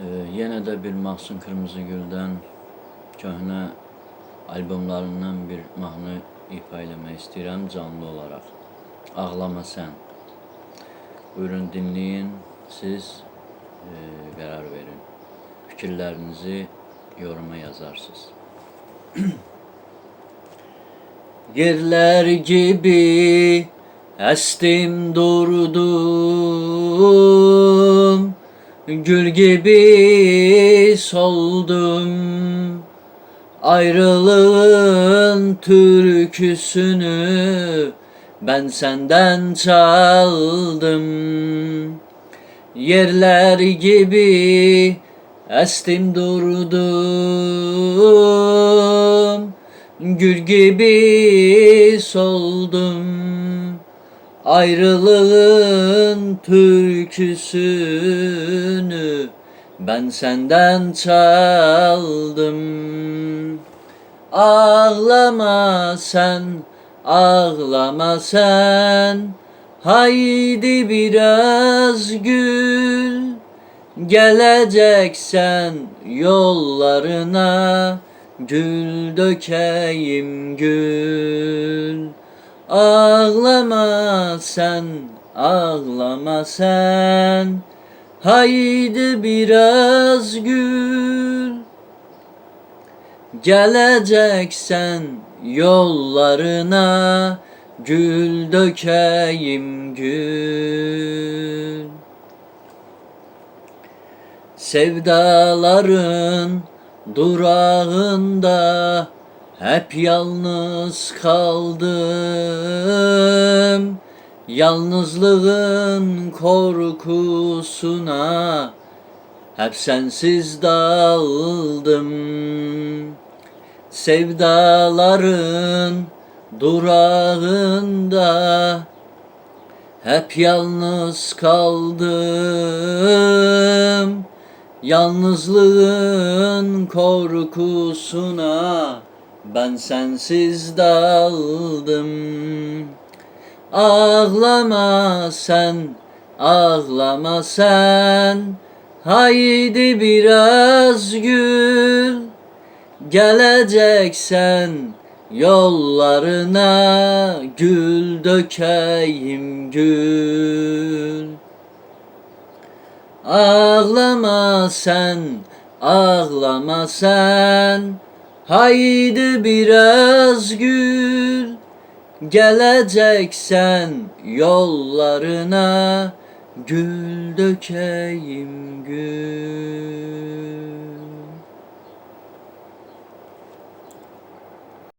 Ee, yenə də bir Mahsun Kırmızıgül'dən köhnə albomlarından bir mahnı ifa eləmək istəyirəm canlı olaraq. Ağlama sən. Buyurun dinləyin, siz e, qərar verin. Fikirlərinizi yoruma yazarsınız. Yerler gibi estim durdum Gül gibi soldum Ayrılığın türküsünü ben senden çaldım. Yerler gibi estim durdum Gül gibi soldum Ayrılığın türküsünü ben senden çaldım. Ağlama sen, ağlama sen. Haydi biraz gül. Geleceksen yollarına Gül dökeyim gül Ağlama sen, ağlama sen Haydi biraz gül. Geleceksen yollarına Gül dökeyim gül. Sevdaların durağında hep yalnız kaldım. Yalnızlığın korkusuna hep sensiz daldım. Sevdaların durağında hep yalnız kaldım. Yalnızlığın korkusuna ben sensiz daldım. Ağlama sen, ağlama sen. Haydi biraz gül. Geleceksen yollarına Gül dökeyim gül. Ağlama sen, ağlama sen Haydi biraz gül Geleceksen yollarına Gül dökeyim gül